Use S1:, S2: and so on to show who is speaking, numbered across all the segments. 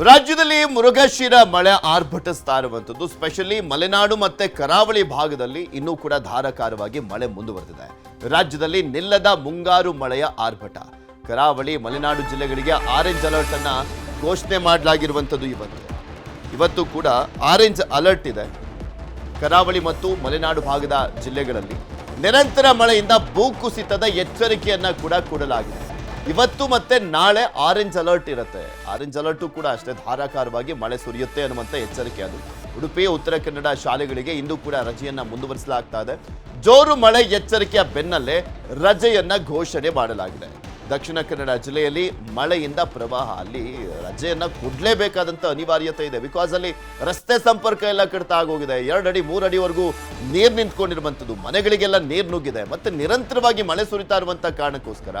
S1: ರಾಜ್ಯದಲ್ಲಿ ಮೃಗಶಿರ ಮಳೆ ಆರ್ಭಟಿಸ್ತಾ ಸ್ಪೆಷಲಿ ಮಲೆನಾಡು ಮತ್ತೆ ಕರಾವಳಿ ಭಾಗದಲ್ಲಿ ಇನ್ನೂ ಕೂಡ ಧಾರಾಕಾರವಾಗಿ ಮಳೆ ಮುಂದುವರೆದಿದೆ. ರಾಜ್ಯದಲ್ಲಿ ನಿಲ್ಲದ ಮುಂಗಾರು ಮಳೆಯ ಆರ್ಭಟ. ಕರಾವಳಿ, ಮಲೆನಾಡು ಜಿಲ್ಲೆಗಳಿಗೆ ಆರೆಂಜ್ ಅಲರ್ಟ್ ಅನ್ನ ಘೋಷಣೆ ಮಾಡಲಾಗಿರುವಂಥದ್ದು ಇವತ್ತು. ಇವತ್ತು ಕೂಡ ಆರೆಂಜ್ ಅಲರ್ಟ್ ಇದೆ. ಕರಾವಳಿ ಮತ್ತು ಮಲೆನಾಡು ಭಾಗದ ಜಿಲ್ಲೆಗಳಲ್ಲಿ. ನಿರಂತರ ಮಳೆಯಿಂದ ಭೂಕುಸಿತದ ಎಚ್ಚರಿಕೆಯನ್ನ ಕೂಡ ಕೊಡಲಾಗಿದೆ. ಇವತ್ತು ಮತ್ತೆ ನಾಳೆ ಆರೆಂಜ್ ಅಲರ್ಟ್ ಇರುತ್ತೆ. ಆರೆಂಜ್ ಅಲರ್ಟು ಕೂಡ ಅಷ್ಟೇ ಧಾರಾಕಾರವಾಗಿ ಮಳೆ ಸುರಿಯುತ್ತೆ ಅನ್ನುವಂಥ ಎಚ್ಚರಿಕೆ ಅದು. ಉಡುಪಿ ಉತ್ತರ ಕನ್ನಡ ಶಾಲೆಗಳಿಗೆ ಇಂದು ಕೂಡ ರಜೆಯನ್ನ ಮುಂದುವರಿಸಲಾಗ್ತಾ ಇದೆ. ಜೋರು ಮಳೆ ಎಚ್ಚರಿಕೆಯ ಬೆನ್ನಲ್ಲೇ ರಜೆಯನ್ನ ಘೋಷಣೆ ಮಾಡಲಾಗಿದೆ. ದಕ್ಷಿಣ ಕನ್ನಡ ಜಿಲ್ಲೆಯಲ್ಲಿ ಮಳೆಯಿಂದ ಪ್ರವಾಹ, ಅಲ್ಲಿ ರಜೆಯನ್ನ ಕೊಡ್ಲೇಬೇಕಾದಂತ ಅನಿವಾರ್ಯತೆ ಇದೆ. ಬಿಕಾಸ್ ಅಲ್ಲಿ ರಸ್ತೆ ಸಂಪರ್ಕ ಎಲ್ಲ ಕಡಿತ ಆಗೋಗಿದೆ. ಎರಡು ಅಡಿ, ಮೂರು ಅಡಿವರೆಗೂ ನೀರು ನಿಂತ್ಕೊಂಡಿರುವಂಥದ್ದು ಮನೆಗಳಿಗೆಲ್ಲ ನೀರು ನುಗ್ಗಿದೆ. ಮತ್ತೆ ನಿರಂತರವಾಗಿ ಮಳೆ ಸುರಿತಾ ಇರುವಂಥ ಕಾರಣಕ್ಕೋಸ್ಕರ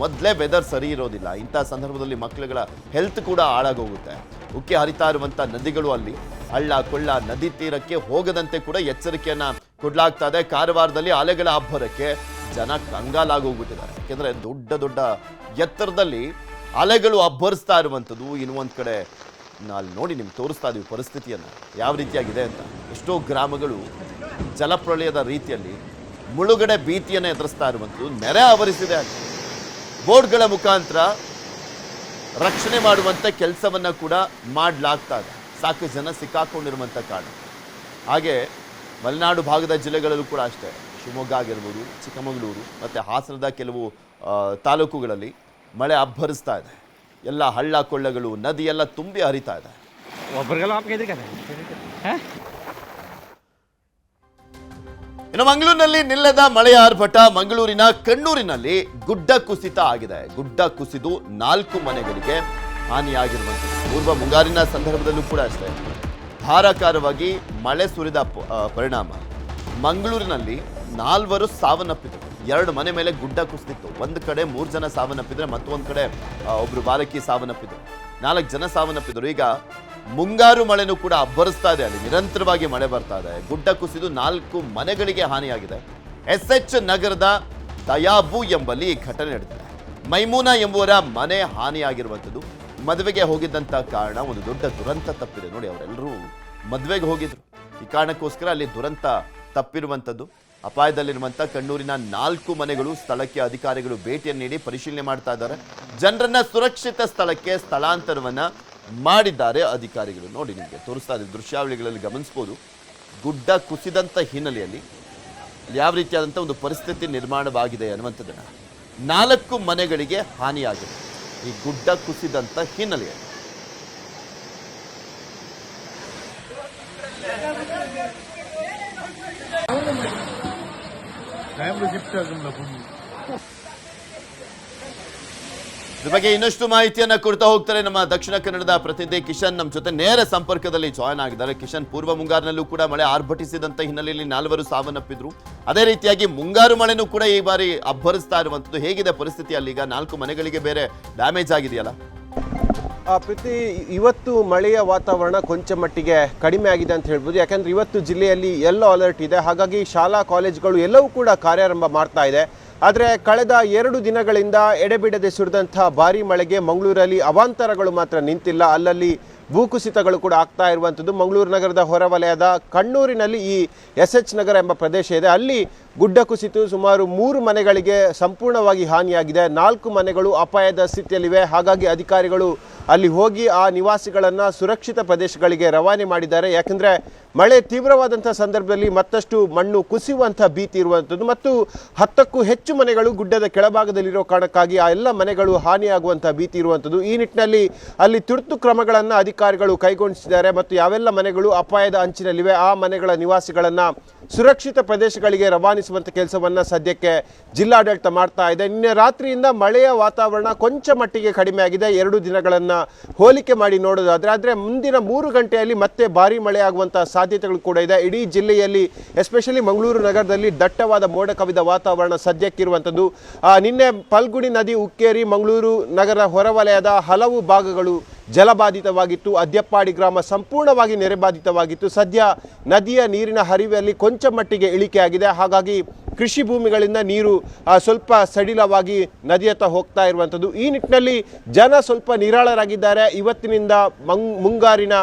S1: ಮೊದಲೇ ವೆದರ್ ಸರಿ ಇರೋದಿಲ್ಲ. ಇಂಥ ಸಂದರ್ಭದಲ್ಲಿ ಮಕ್ಕಳುಗಳ ಹೆಲ್ತ್ ಕೂಡ ಹಾಳಾಗೋಗುತ್ತೆ. ಉಕ್ಕಿ ಹರಿತಾ ಇರುವಂಥ ನದಿಗಳು ಅಲ್ಲಿ, ಹಳ್ಳ, ಕೊಳ್ಳ, ನದಿ ತೀರಕ್ಕೆ ಹೋಗದಂತೆ ಕೂಡ ಎಚ್ಚರಿಕೆಯನ್ನು ಕೊಡಲಾಗ್ತಾ ಇದೆ. ಕಾರವಾರದಲ್ಲಿ ಅಲೆಗಳ ಅಬ್ಬರಕ್ಕೆ ಜನ ಕಂಗಾಲಾಗೋಗ್ಬಿಟ್ಟಿದ್ದಾರೆ. ಯಾಕೆಂದರೆ ದೊಡ್ಡ ದೊಡ್ಡ ಎತ್ತರದಲ್ಲಿ ಅಲೆಗಳು ಅಬ್ಬರಿಸ್ತಾ ಇರುವಂಥದ್ದು ಇನ್ನು ಒಂದು ಕಡೆ ನಾಲ್ ನೋಡಿ ನಿಮ್ಗೆ ತೋರಿಸ್ತಾ ಇದೀವಿ ಪರಿಸ್ಥಿತಿಯನ್ನು. ಯಾವ ರೀತಿಯಾಗಿದೆ ಅಂತ. ಎಷ್ಟೋ ಗ್ರಾಮಗಳು ಜಲಪ್ರಳಯದ ರೀತಿಯಲ್ಲಿ ಮುಳುಗಡೆ ಭೀತಿಯನ್ನು ಎದುರಿಸ್ತಾ ಇರುವಂಥದ್ದು. ನೆರೆ ಆವರಿಸಿದೆ. ಬೋರ್ಡ್ಗಳ ಮುಖಾಂತರ ರಕ್ಷಣೆ ಮಾಡುವಂಥ ಕೆಲಸವನ್ನು ಕೂಡ ಮಾಡಲಾಗ್ತಾ ಇದೆ. ಸಾಕು ಜನ ಸಿಕ್ಕಾಕೊಂಡಿರುವಂಥ ಕಾರಣ ಹಾಗೆ ಮಲೆನಾಡು ಭಾಗದ ಜಿಲ್ಲೆಗಳಲ್ಲೂ ಕೂಡ ಅಷ್ಟೇ. ಶಿವಮೊಗ್ಗ ಆಗಿರ್ಬೋದು ಚಿಕ್ಕಮಗಳೂರು ಮತ್ತು ಹಾಸನದ ಕೆಲವು ತಾಲೂಕುಗಳಲ್ಲಿ ಮಳೆ ಅಬ್ಬರಿಸ್ತಾ ಇದೆ. ಎಲ್ಲ ಹಳ್ಳ ಕೊಳ್ಳಗಳು ನದಿ ಎಲ್ಲ ತುಂಬಿ ಹರಿತಾ ಇದೆ. ಇನ್ನು ಮಂಗಳೂರಿನಲ್ಲಿ ನಿಲ್ಲದ ಮಳೆಯ ಆರ್ಭಟ ಮಂಗಳೂರಿನ ಕಣ್ಣೂರಿನಲ್ಲಿ ಗುಡ್ಡ ಕುಸಿತ ಆಗಿದೆ. ಗುಡ್ಡ ಕುಸಿದು ನಾಲ್ಕು ಮನೆಗಳಿಗೆ ಹಾನಿಯಾಗಿರುವಂಥದ್ದು ಪೂರ್ವ ಮುಂಗಾರಿನ ಸಂದರ್ಭದಲ್ಲೂ ಕೂಡ ಅಷ್ಟೇ. ಧಾರಾಕಾರವಾಗಿ ಮಳೆ ಸುರಿದ ಪರಿಣಾಮ. ಮಂಗಳೂರಿನಲ್ಲಿ ನಾಲ್ವರು ಸಾವನ್ನಪ್ಪಿದರು. ಎರಡು ಮನೆ ಮೇಲೆ ಗುಡ್ಡ ಕುಸಿದಿತ್ತು. ಒಂದು ಕಡೆ ಮೂರು ಜನ ಸಾವನ್ನಪ್ಪಿದ್ರೆ ಮತ್ತೊಂದು ಕಡೆ ಒಬ್ರು ಬಾಲಕಿ ಸಾವನ್ನಪ್ಪಿದ್ರು. ನಾಲ್ಕು ಜನ ಸಾವನ್ನಪ್ಪಿದ್ರು. ಈಗ ಮುಂಗಾರು ಮಳೆನೂ ಕೂಡ ಅಬ್ಬರಿಸ್ತಾ ಇದೆ. ಅಲ್ಲಿ ನಿರಂತರವಾಗಿ ಮಳೆ ಬರ್ತಾ ಇದೆ. ಗುಡ್ಡ ಕುಸಿದು ನಾಲ್ಕು ಮನೆಗಳಿಗೆ ಹಾನಿಯಾಗಿದೆ. ಎಸ್ ಎಚ್ ನಗರದ ದಯಾಬು ಎಂಬಲ್ಲಿ ಈ ಘಟನೆ ನಡೆದಿದೆ ಮೈಮೂನಾ ಎಂಬುವರ ಮನೆ ಹಾನಿಯಾಗಿರುವಂಥದ್ದು. ಮದುವೆಗೆ ಹೋಗಿದ್ದಂಥ ಕಾರಣ ಒಂದು ದೊಡ್ಡ ದುರಂತ ತಪ್ಪಿದೆ. ನೋಡಿ, ಅವರೆಲ್ಲರೂ ಮದುವೆಗೆ ಹೋಗಿದ್ರು. ಈ ಕಾರಣಕ್ಕೋಸ್ಕರ ಅಲ್ಲಿ ದುರಂತ ತಪ್ಪಿರುವಂಥದ್ದು. ಅಪಾಯದಲ್ಲಿರುವಂಥ ಕಣ್ಣೂರಿನ ನಾಲ್ಕು ಮನೆಗಳು ಸ್ಥಳಕ್ಕೆ ಅಧಿಕಾರಿಗಳು ಭೇಟಿಯನ್ನು ನೀಡಿ ಪರಿಶೀಲನೆ ಮಾಡ್ತಾ ಇದ್ದಾರೆ. ಜನರನ್ನ ಸುರಕ್ಷಿತ ಸ್ಥಳಕ್ಕೆ ಸ್ಥಳಾಂತರವನ್ನ ಮಾಡಿದ್ದಾರೆ ಅಧಿಕಾರಿಗಳು. ನೋಡಿ ನಿಮಗೆ ತೋರಿಸ್ತಾ ಇದ್ದೀವಿ ದೃಶ್ಯಾವಳಿಗಳಲ್ಲಿ ಗಮನಿಸ್ಬೋದು. ಗುಡ್ಡ ಕುಸಿದಂಥ ಹಿನ್ನೆಲೆಯಲ್ಲಿ ಯಾವ ರೀತಿಯಾದಂಥ ಒಂದು ಪರಿಸ್ಥಿತಿ ನಿರ್ಮಾಣವಾಗಿದೆ ಅನ್ನುವಂಥದ್ದನ್ನು ನಾಲ್ಕು ಮನೆಗಳಿಗೆ ಹಾನಿಯಾಗಿದೆ. ಈ ಗುಡ್ಡ ಕುಸಿದಂಥ ಹಿನ್ನೆಲೆಯಲ್ಲಿ. ಇದ್ರ ಬಗ್ಗೆ ಇನ್ನಷ್ಟು ಮಾಹಿತಿಯನ್ನ ಕೊಡ್ತಾ ಹೋಗ್ತಾರೆ ನಮ್ಮ ದಕ್ಷಿಣ ಕನ್ನಡದ ಪ್ರತಿನಿಧಿ ಕಿಶನ್. ನಮ್ಮ ಜೊತೆ ನೇರ ಸಂಪರ್ಕದಲ್ಲಿ ಜಾಯ್ನ್ ಆಗಿದ್ದಾರೆ. ಕಿಶನ್, ಪೂರ್ವ ಮುಂಗಾರಿನಲ್ಲೂ ಕೂಡ ಮಳೆ ಆರ್ಭಟಿಸಿದಂತ ಹಿನ್ನೆಲೆಯಲ್ಲಿ ನಾಲ್ವರು ಸಾವನ್ನಪ್ಪಿದ್ರು. ಅದೇ ರೀತಿಯಾಗಿ ಮುಂಗಾರು ಮಳೆನೂ ಕೂಡ ಈ ಬಾರಿ ಅಬ್ಬರಿಸ್ತಾ ಇರುವಂತದ್ದು ಹೇಗಿದೆ ಪರಿಸ್ಥಿತಿ ಈಗ ನಾಲ್ಕು ಮನೆಗಳಿಗೆ ಬೇರೆ ಡ್ಯಾಮೇಜ್ ಆಗಿದೆಯಲ್ಲ?
S2: ಪ್ರತಿ ಇವತ್ತು ಮಳೆಯ ವಾತಾವರಣ ಕೊಂಚ ಮಟ್ಟಿಗೆ ಕಡಿಮೆ ಆಗಿದೆ ಅಂತ ಹೇಳ್ಬೋದು. ಯಾಕಂದ್ರೆ ಇವತ್ತು ಜಿಲ್ಲೆಯಲ್ಲಿ ಎಲ್ಲೋ ಅಲರ್ಟ್ ಇದೆ. ಹಾಗಾಗಿ ಶಾಲಾ ಕಾಲೇಜುಗಳು ಎಲ್ಲವೂ ಕೂಡ ಕಾರ್ಯಾರಂಭ ಮಾಡ್ತಾ ಇದೆ. ಆದರೆ ಕಳೆದ ಎರಡು ದಿನಗಳಿಂದ ಎಡೆಬಿಡದೆ ಸುರಿದಂಥ ಭಾರಿ ಮಳೆಗೆ ಮಂಗಳೂರಲ್ಲಿ ಅವಾಂತರಗಳು ಮಾತ್ರ ನಿಂತಿಲ್ಲ. ಅಲ್ಲಲ್ಲಿ ಭೂಕುಸಿತಗಳು ಕೂಡ ಆಗ್ತಾ ಇರುವಂಥದ್ದು. ಮಂಗಳೂರು ನಗರದ ಹೊರವಲಯದ ಕಣ್ಣೂರಿನಲ್ಲಿ ಈ ಎಸ್ ಎಚ್ ನಗರ ಎಂಬ ಪ್ರದೇಶ ಇದೆ. ಅಲ್ಲಿ ಗುಡ್ಡ ಕುಸಿತು ಸುಮಾರು ಮೂರು ಮನೆಗಳಿಗೆ ಸಂಪೂರ್ಣವಾಗಿ ಹಾನಿಯಾಗಿದೆ. ನಾಲ್ಕು ಮನೆಗಳು ಅಪಾಯದ ಸ್ಥಿತಿಯಲ್ಲಿವೆ. ಹಾಗಾಗಿ ಅಧಿಕಾರಿಗಳು ಅಲ್ಲಿ ಹೋಗಿ ಆ ನಿವಾಸಿಗಳನ್ನು ಸುರಕ್ಷಿತ ಪ್ರದೇಶಗಳಿಗೆ ರವಾನೆ ಮಾಡಿದ್ದಾರೆ. ಯಾಕೆಂದರೆ ಮಳೆ ತೀವ್ರವಾದಂಥ ಸಂದರ್ಭದಲ್ಲಿ ಮತ್ತಷ್ಟು ಮಣ್ಣು ಕುಸಿಯುವಂಥ ಭೀತಿ ಇರುವಂಥದ್ದು ಮತ್ತು ಹತ್ತಕ್ಕೂ ಹೆಚ್ಚು ಮನೆಗಳು ಗುಡ್ಡದ ಕೆಳಭಾಗದಲ್ಲಿರೋ ಕಾರಣಕ್ಕಾಗಿ ಆ ಎಲ್ಲ ಮನೆಗಳು ಹಾನಿಯಾಗುವಂಥ ಭೀತಿ ಇರುವಂಥದ್ದು. ಈ ನಿಟ್ಟಿನಲ್ಲಿ ಅಲ್ಲಿ ತುರ್ತು ಕ್ರಮಗಳನ್ನು ಅಧಿಕಾರಿಗಳು ಕೈಗೊಂಡಿಸಿದ್ದಾರೆ ಮತ್ತು ಯಾವೆಲ್ಲ ಮನೆಗಳು ಅಪಾಯದ ಅಂಚಿನಲ್ಲಿವೆ ಆ ಮನೆಗಳ ನಿವಾಸಿಗಳನ್ನು ಸುರಕ್ಷಿತ ಪ್ರದೇಶಗಳಿಗೆ ರವಾನಿಸುವಂಥ ಕೆಲಸವನ್ನು ಸದ್ಯಕ್ಕೆ ಜಿಲ್ಲಾಡಳಿತ ಮಾಡ್ತಾ ಇದೆ. ನಿನ್ನೆ ರಾತ್ರಿಯಿಂದ ಮಳೆಯ ವಾತಾವರಣ ಕೊಂಚ ಮಟ್ಟಿಗೆ ಕಡಿಮೆ ಆಗಿದೆ. ಎರಡು ದಿನಗಳನ್ನು ಹೋಲಿಕೆ ಮಾಡಿ ನೋಡೋದಾದರೆ, ಆದರೆ ಮುಂದಿನ ಮೂರು ಗಂಟೆಯಲ್ಲಿ ಮತ್ತೆ ಭಾರಿ ಮಳೆ ಆಗುವಂಥ ಸಾಧ್ಯತೆಗಳು ಕೂಡ ಇದೆ. ಇಡೀ ಜಿಲ್ಲೆಯಲ್ಲಿ, ಎಸ್ಪೆಷಲಿ ಮಂಗಳೂರು ನಗರದಲ್ಲಿ ದಟ್ಟವಾದ ಮೋಡ ಕವಿದ ವಾತಾವರಣ ಸದ್ಯಕ್ಕಿರುವಂಥದ್ದು. ನಿನ್ನೆ ಪಲ್ಗುಡಿ ನದಿ, ಉಕ್ಕೇರಿ, ಮಂಗಳೂರು ನಗರ ಹೊರವಲಯದ ಹಲವು ಭಾಗಗಳು ಜಲಬಾಧಿತವಾಗಿತ್ತು. ಅದ್ಯಪ್ಪಾಡಿ ಗ್ರಾಮ ಸಂಪೂರ್ಣವಾಗಿ ನೆರೆಬಾಧಿತವಾಗಿತ್ತು. ಸದ್ಯ ನದಿಯ ನೀರಿನ ಹರಿವಲ್ಲಿ ಕೊಂಚ ಮಟ್ಟಿಗೆ ಇಳಿಕೆಯಾಗಿದೆ. ಹಾಗಾಗಿ ಕೃಷಿ ಭೂಮಿಗಳಿಂದ ನೀರು ಸ್ವಲ್ಪ ಸಡಿಲವಾಗಿ ನದಿಯತ್ತ ಹೋಗ್ತಾ ಇರುವಂಥದ್ದು. ಈ ನಿಟ್ಟಿನಲ್ಲಿ ಜನ ಸ್ವಲ್ಪ ನಿರಾಳರಾಗಿದ್ದಾರೆ. ಇವತ್ತಿನಿಂದ ಮಂಗ್, ಮುಂಗಾರಿನ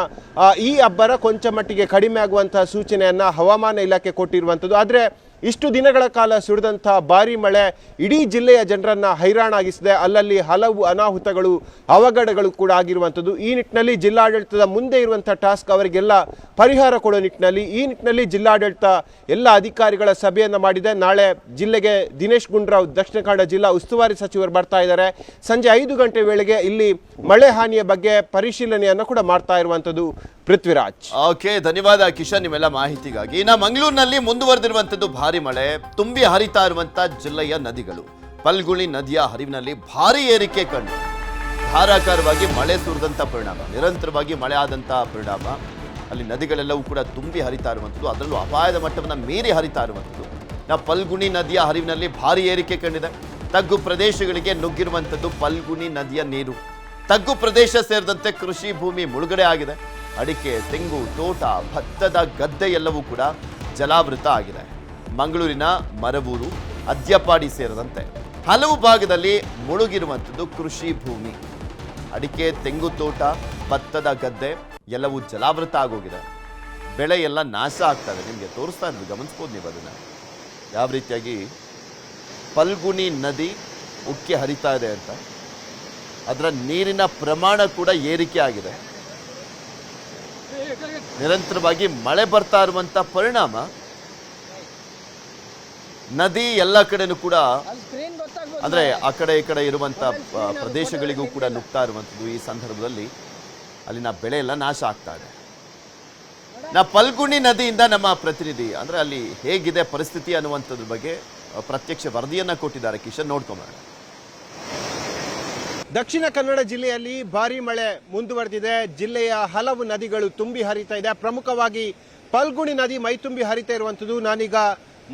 S2: ಈ ಅಬ್ಬರ ಕೊಂಚ ಮಟ್ಟಿಗೆ ಕಡಿಮೆ ಆಗುವಂತಹ ಸೂಚನೆಯನ್ನು ಹವಾಮಾನ ಇಲಾಖೆ ಕೊಟ್ಟಿರುವಂಥದ್ದು. ಆದರೆ ಇಷ್ಟು ದಿನಗಳ ಕಾಲ ಸುರಿದಂಥ ಭಾರಿ ಮಳೆ ಇಡೀ ಜಿಲ್ಲೆಯ ಜನರನ್ನು ಹೈರಾಣಾಗಿಸಿದೆ. ಅಲ್ಲಲ್ಲಿ ಹಲವು ಅನಾಹುತಗಳು, ಅವಘಡಗಳು ಕೂಡ ಆಗಿರುವಂಥದ್ದು. ಈ ನಿಟ್ಟಿನಲ್ಲಿ ಜಿಲ್ಲಾಡಳಿತದ ಮುಂದೆ ಇರುವಂಥ ಟಾಸ್ಕ್ ಅವರಿಗೆಲ್ಲ ಪರಿಹಾರ ಕೊಡೋ ನಿಟ್ಟಿನಲ್ಲಿ ಈ ನಿಟ್ಟಿನಲ್ಲಿ ಜಿಲ್ಲಾಡಳಿತ ಎಲ್ಲ ಅಧಿಕಾರಿಗಳ ಸಭೆಯನ್ನು ಮಾಡಿದೆ. ನಾಳೆ ಜಿಲ್ಲೆಗೆ ದಿನೇಶ್ ಗುಂಡ್ರಾವ್, ದಕ್ಷಿಣ ಕನ್ನಡ ಜಿಲ್ಲಾ ಉಸ್ತುವಾರಿ ಸಚಿವರು ಬರ್ತಾ ಇದ್ದಾರೆ. ಸಂಜೆ ಐದು ಗಂಟೆ ವೇಳೆಗೆ ಇಲ್ಲಿ ಮಳೆ ಹಾನಿಯ ಬಗ್ಗೆ ಪರಿಶೀಲನೆಯನ್ನು ಕೂಡ ಮಾಡ್ತಾ ಇರುವಂಥದ್ದು. ಪೃಥ್ವಿರಾಜ್.
S1: ಓಕೆ ಧನ್ಯವಾದ ಕಿಶನ್ ನಿಮ್ಮೆಲ್ಲ ಮಾಹಿತಿಗಾಗಿ. ಇನ್ನ ಮಂಗಳೂರಿನಲ್ಲಿ ಮುಂದುವರೆದಿರುವಂಥದ್ದು ಭಾರಿ ಮಳೆ, ತುಂಬಿ ಹರಿತಾ ಇರುವಂಥ ಜಿಲ್ಲೆಯ ನದಿಗಳು. ಪಲ್ಗುಳಿ ನದಿಯ ಹರಿವಿನಲ್ಲಿ ಭಾರಿ ಏರಿಕೆ ಕಂಡು. ಧಾರಾಕಾರವಾಗಿ ಮಳೆ ಸುರಿದಂಥ ಪರಿಣಾಮ, ನಿರಂತರವಾಗಿ ಮಳೆ ಆದಂತ ಪರಿಣಾಮ. ಅಲ್ಲಿ ನದಿಗಳೆಲ್ಲವೂ ಕೂಡ ತುಂಬಿ ಹರಿತಾ ಇರುವಂಥದ್ದು, ಅದರಲ್ಲೂ ಅಪಾಯದ ಮಟ್ಟವನ್ನು ಮೀರಿ ಹರಿತಾ ಇರುವಂಥದ್ದು. ನಾ ಪಲ್ಗುಣಿ ನದಿಯ ಹರಿವಿನಲ್ಲಿ ಭಾರಿ ಏರಿಕೆ ಕಂಡಿದೆ. ತಗ್ಗು ಪ್ರದೇಶಗಳಿಗೆ ನುಗ್ಗಿರುವಂಥದ್ದು ಪಲ್ಗುಣಿ ನದಿಯ ನೀರು. ತಗ್ಗು ಪ್ರದೇಶ ಸೇರಿದಂತೆ ಕೃಷಿ ಭೂಮಿ ಮುಳುಗಡೆ ಆಗಿದೆ. ಅಡಿಕೆ, ತೆಂಗು, ತೋಟ, ಭತ್ತದ ಗದ್ದೆ ಎಲ್ಲವೂ ಕೂಡ ಜಲಾವೃತ ಆಗಿದೆ. ಮಂಗಳೂರಿನ ಮರವೂರು, ಅದ್ಯಪಾಡಿ ಸೇರಿದಂತೆ ಹಲವು ಭಾಗದಲ್ಲಿ ಮುಳುಗಿರುವಂಥದ್ದು ಕೃಷಿ ಭೂಮಿ. ಅಡಿಕೆ, ತೆಂಗು, ತೋಟ, ಭತ್ತದ ಗದ್ದೆ ಎಲ್ಲವೂ ಜಲಾವೃತ ಆಗೋಗಿದೆ. ಬೆಳೆ ಎಲ್ಲ ನಾಶ ಆಗ್ತಾ ನಿಮಗೆ ತೋರಿಸ್ತಾ ಇದ್ವಿ ಗಮನಿಸ್ಬೋದು ನೀವು ಅದನ್ನು. ಯಾವ ರೀತಿಯಾಗಿ? ಪಲ್ಗುಣಿ ನದಿ ಉಕ್ಕಿ ಹರಿತಾ ಇದೆ ಅಂತ. ಅದರ ನೀರಿನ ಪ್ರಮಾಣ ಕೂಡ ಏರಿಕೆ ಆಗಿದೆ. ನಿರಂತರವಾಗಿ ಮಳೆ ಬರ್ತಾ ಇರುವಂತ ಪರಿಣಾಮ. ನದಿ ಎಲ್ಲ ಕಡೆನೂ ಕೂಡ ಅಂದ್ರೆ ಆ ಕಡೆ ಈ ಕಡೆ ಇರುವಂತ ಪ್ರದೇಶಗಳಿಗೂ ಕೂಡ ನುಗ್ತಾ ಇರುವಂಥದ್ದು ಈ ಸಂದರ್ಭದಲ್ಲಿ. ಅಲ್ಲಿನ ಬೆಳೆ ಎಲ್ಲ ನಾಶ ಆಗ್ತಾ ಇದೆ. ನಾ ಪಲ್ಗುಣಿ ನದಿಯಿಂದ ನಮ್ಮ ಪ್ರತಿನಿಧಿ, ಅಂದ್ರೆ ಅಲ್ಲಿ ಹೇಗಿದೆ ಪರಿಸ್ಥಿತಿ ಅನ್ನುವಂಥದ್ರ ಬಗ್ಗೆ ಪ್ರತ್ಯಕ್ಷ ವರದಿಯನ್ನ ಕೊಟ್ಟಿದ್ದಾರೆ ಕಿಶನ್, ನೋಡ್ಕೊಂಬರೋಣ.
S2: ದಕ್ಷಿಣ ಕನ್ನಡ ಜಿಲ್ಲೆಯಲ್ಲಿ ಭಾರಿ ಮಳೆ ಮುಂದುವರೆದಿದೆ. ಜಿಲ್ಲೆಯ ಹಲವು ನದಿಗಳು ತುಂಬಿ ಹರಿತಾ ಇದೆ. ಪ್ರಮುಖವಾಗಿ ಪಲ್ಗುಣಿ ನದಿ ಮೈತುಂಬಿ ಹರಿತಾ ಇರುವಂತದ್ದು ನಾನೀಗ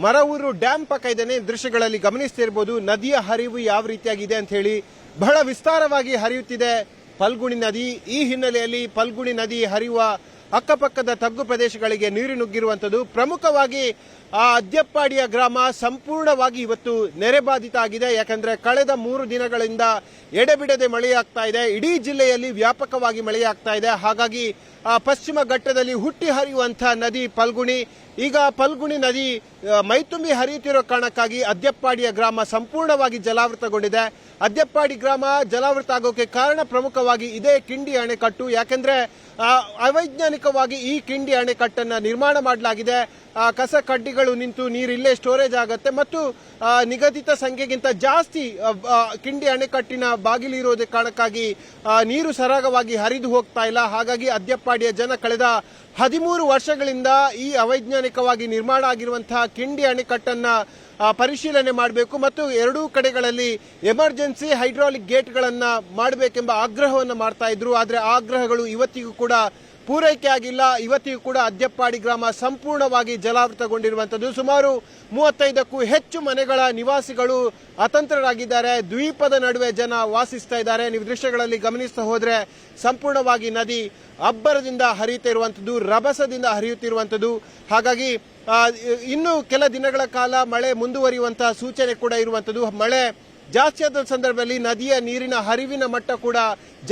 S2: ಮರವೂರು ಡ್ಯಾಮ್ ಪಕ್ಕ ಇದ್ದೇನೆ. ದೃಶ್ಯಗಳಲ್ಲಿ ಗಮನಿಸ್ತಿರ್ಬೋದು, ನದಿಯ ಹರಿವು ಯಾವ ರೀತಿಯಾಗಿದೆ ಅಂತ ಹೇಳಿ ಬಹಳ ವಿಸ್ತಾರವಾಗಿ ಹರಿಯುತ್ತಿದೆ ಪಲ್ಗುಣಿ ನದಿ. ಈ ಹಿನ್ನೆಲೆಯಲ್ಲಿ ಪಲ್ಗುಣಿ ನದಿ ಹರಿಯುವ ಅಕ್ಕಪಕ್ಕದ ತಗ್ಗು ಪ್ರದೇಶಗಳಿಗೆ ನೀರು ನುಗ್ಗಿರುವಂಥದ್ದು ಪ್ರಮುಖವಾಗಿ ಆ ಅದ್ಯಪ್ಪಾಡಿಯ ಗ್ರಾಮ ಸಂಪೂರ್ಣವಾಗಿ ಇವತ್ತು ನೆರೆಬಾಧಿತ ಆಗಿದೆ. ಯಾಕಂದ್ರೆ ಕಳೆದ ಮೂರು ದಿನಗಳಿಂದ ಎಡೆಬಿಡದೆ ಮಳೆಯಾಗ್ತಾ ಇದೆ. ಇಡೀ ಜಿಲ್ಲೆಯಲ್ಲಿ ವ್ಯಾಪಕವಾಗಿ ಮಳೆಯಾಗ್ತಾ ಇದೆ. ಹಾಗಾಗಿ ಪಶ್ಚಿಮ ಘಟ್ಟದಲ್ಲಿ ಹುಟ್ಟಿ ಹರಿಯುವಂತಹ ನದಿ ಪಲ್ಗುಣಿ. ಈಗ ಪಲ್ಗುಣಿ ನದಿ ಮೈತುಂಬಿ ಹರಿಯುತ್ತಿರೋ ಕಾರಣಕ್ಕಾಗಿ ಅದ್ಯಪ್ಪಾಡಿಯ ಗ್ರಾಮ ಸಂಪೂರ್ಣವಾಗಿ ಜಲಾವೃತಗೊಂಡಿದೆ. ಅದ್ಯಪ್ಪಾಡಿ ಗ್ರಾಮ ಜಲಾವೃತ ಆಗೋಕೆ ಕಾರಣ ಪ್ರಮುಖವಾಗಿ ಇದೇ ಕಿಂಡಿ ಅಣೆಕಟ್ಟು. ಯಾಕೆಂದ್ರೆ ಅವೈಜ್ಞಾನಿಕವಾಗಿ ಈ ಕಿಂಡಿ ಅಣೆಕಟ್ಟನ್ನ ನಿರ್ಮಾಣ ಮಾಡಲಾಗಿದೆ. ಕಸ ಕಡ್ಡಿಗಳು ನಿಂತು ನೀರಿಲ್ಲೇ ಸ್ಟೋರೇಜ್ ಆಗುತ್ತೆ ಮತ್ತು ನಿಗದಿತ ಸಂಖ್ಯೆಗಿಂತ ಜಾಸ್ತಿ ಕಿಂಡಿ ಅಣೆಕಟ್ಟಿನ ಬಾಗಿಲು ಇರೋದೇ ಕಾರಣಕ್ಕಾಗಿ ನೀರು ಸರಾಗವಾಗಿ ಹರಿದು ಹೋಗ್ತಾ ಇಲ್ಲ. ಹಾಗಾಗಿ ಜನ ಕಳೆದ ಹದಿಮೂರು ವರ್ಷಗಳಿಂದ ಈ ಅವೈಜ್ಞಾನಿಕವಾಗಿ ನಿರ್ಮಾಣ ಆಗಿರುವಂತಹ ಕಿಂಡಿ ಅಣೆಕಟ್ಟನ್ನ ಪರಿಶೀಲನೆ ಮಾಡಬೇಕು ಮತ್ತು ಎರಡೂ ಕಡೆಗಳಲ್ಲಿ ಎಮರ್ಜೆನ್ಸಿ ಹೈಡ್ರಾಲಿಕ್ ಗೇಟ್ಗಳನ್ನು ಮಾಡಬೇಕೆಂಬ ಆಗ್ರಹವನ್ನು ಮಾಡ್ತಾ ಇದ್ರು. ಆದರೆ ಆಗ್ರಹಗಳು ಇವತ್ತಿಗೂ ಕೂಡ ಪೂರೈಕೆ ಆಗಿಲ್ಲ. ಇವತ್ತಿಗೂ ಕೂಡ ಅದ್ಯಪ್ಪಾಡಿ ಗ್ರಾಮ ಸಂಪೂರ್ಣವಾಗಿ ಜಲಾವೃತಗೊಂಡಿರುವಂಥದ್ದು. ಸುಮಾರು ಮೂವತ್ತೈದಕ್ಕೂ ಹೆಚ್ಚು ಮನೆಗಳ ನಿವಾಸಿಗಳು ಅತಂತ್ರರಾಗಿದ್ದಾರೆ. ದ್ವೀಪದ ನಡುವೆ ಜನ ವಾಸಿಸ್ತಾ ಇದ್ದಾರೆ. ನೀವು ದೃಶ್ಯಗಳಲ್ಲಿ ಗಮನಿಸ್ತಾ ಹೋದರೆ ಸಂಪೂರ್ಣವಾಗಿ ನದಿ ಅಬ್ಬರದಿಂದ ಹರಿಯುತ್ತಿರುವಂಥದ್ದು ರಭಸದಿಂದ ಹರಿಯುತ್ತಿರುವಂಥದ್ದು ಹಾಗಾಗಿ ಇನ್ನು ಕೆಲ ದಿನಗಳ ಕಾಲ ಮಳೆ ಮುಂದುವರಿಯುವಂತಹ ಸೂಚನೆ ಕೂಡ ಇರುವಂಥದ್ದು. ಮಳೆ ಜಾಸ್ತಿ ಆದ ಸಂದರ್ಭದಲ್ಲಿ ನದಿಯ ನೀರಿನ ಹರಿವಿನ ಮಟ್ಟ ಕೂಡ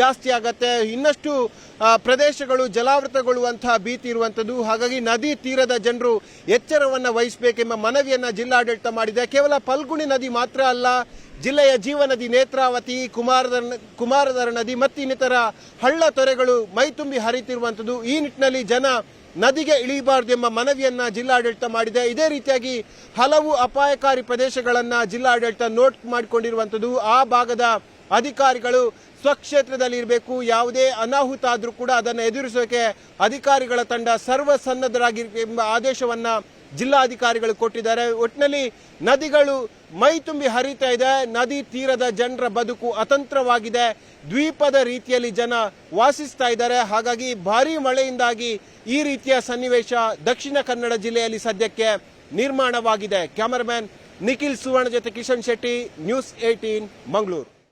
S2: ಜಾಸ್ತಿ ಆಗತ್ತೆ. ಇನ್ನಷ್ಟು ಪ್ರದೇಶಗಳು ಜಲಾವೃತಗೊಳ್ಳುವಂತಹ ಭೀತಿ ಇರುವಂಥದ್ದು. ಹಾಗಾಗಿ ನದಿ ತೀರದ ಜನರು ಎಚ್ಚರವನ್ನು ವಹಿಸಬೇಕೆಂಬ ಮನವಿಯನ್ನು ಜಿಲ್ಲಾಡಳಿತ ಮಾಡಿದೆ. ಕೇವಲ ಪಲ್ಗುಣಿ ನದಿ ಮಾತ್ರ ಅಲ್ಲ, ಜಿಲ್ಲೆಯ ಜೀವ ನದಿ ನೇತ್ರಾವತಿ ಕುಮಾರದ ಕುಮಾರಧರ ನದಿ ಮತ್ತು ಇನ್ನಿತರ ಹಳ್ಳ ತೊರೆಗಳು ಮೈತುಂಬಿ ಹರಿತಿರುವಂತದ್ದು ಈ ನಿಟ್ಟಿನಲ್ಲಿ ಜನ ನದಿಗೆ ಇಳಿಬಾರದು ಎಂಬ ಮನವಿಯನ್ನ ಜಿಲ್ಲಾಡಳಿತ ಮಾಡಿದೆ. ಇದೇ ರೀತಿಯಾಗಿ ಹಲವು ಅಪಾಯಕಾರಿ ಪ್ರದೇಶಗಳನ್ನು ಜಿಲ್ಲಾಡಳಿತ ನೋಟ್ ಮಾಡಿಕೊಂಡಿರುವಂಥದ್ದು ಆ ಭಾಗದ ಅಧಿಕಾರಿಗಳು ಸ್ವಕ್ಷೇತ್ರದಲ್ಲಿ ಇರಬೇಕು. ಯಾವುದೇ ಅನಾಹುತ ಆದರೂ ಕೂಡ ಅದನ್ನು ಎದುರಿಸೋಕೆ ಅಧಿಕಾರಿಗಳ ತಂಡ ಸರ್ವಸನ್ನದ್ಧರಾಗಿರ್ಬೇಕು ಸನ್ನದ್ಧರಾಗಿ ಎಂಬ ಆದೇಶವನ್ನ ಜಿಲ್ಲಾಧಿಕಾರಿಗಳು ಕೊಟ್ಟಿದ್ದಾರೆ. ಒಟ್ಟಿನಲ್ಲಿ ನದಿಗಳು ಮೈ ತುಂಬಿ ಹರಿತಾ ಇದೆ. ನದಿ ತೀರದ ಜನರ ಬದುಕು ಅತಂತ್ರವಾಗಿದೆ. ದ್ವೀಪದ ರೀತಿಯಲ್ಲಿ ಜನ ವಾಸಿಸ್ತಾ ಇದ್ದಾರೆ. ಹಾಗಾಗಿ ಭಾರಿ ಮಳೆಯಿಂದಾಗಿ ಈ ರೀತಿಯ ಸನ್ನಿವೇಶ ದಕ್ಷಿಣ ಕನ್ನಡ ಜಿಲ್ಲೆಯಲ್ಲಿ ಸದ್ಯಕ್ಕೆ ನಿರ್ಮಾಣವಾಗಿದೆ. ಕ್ಯಾಮರಾಮ್ಯಾನ್ ನಿಖಿಲ್ ಸುವರ್ಣ ಜೊತೆ ಕಿಶನ್ ಶೆಟ್ಟಿ, ನ್ಯೂಸ್ ಏಟೀನ್ ಮಂಗಳೂರು.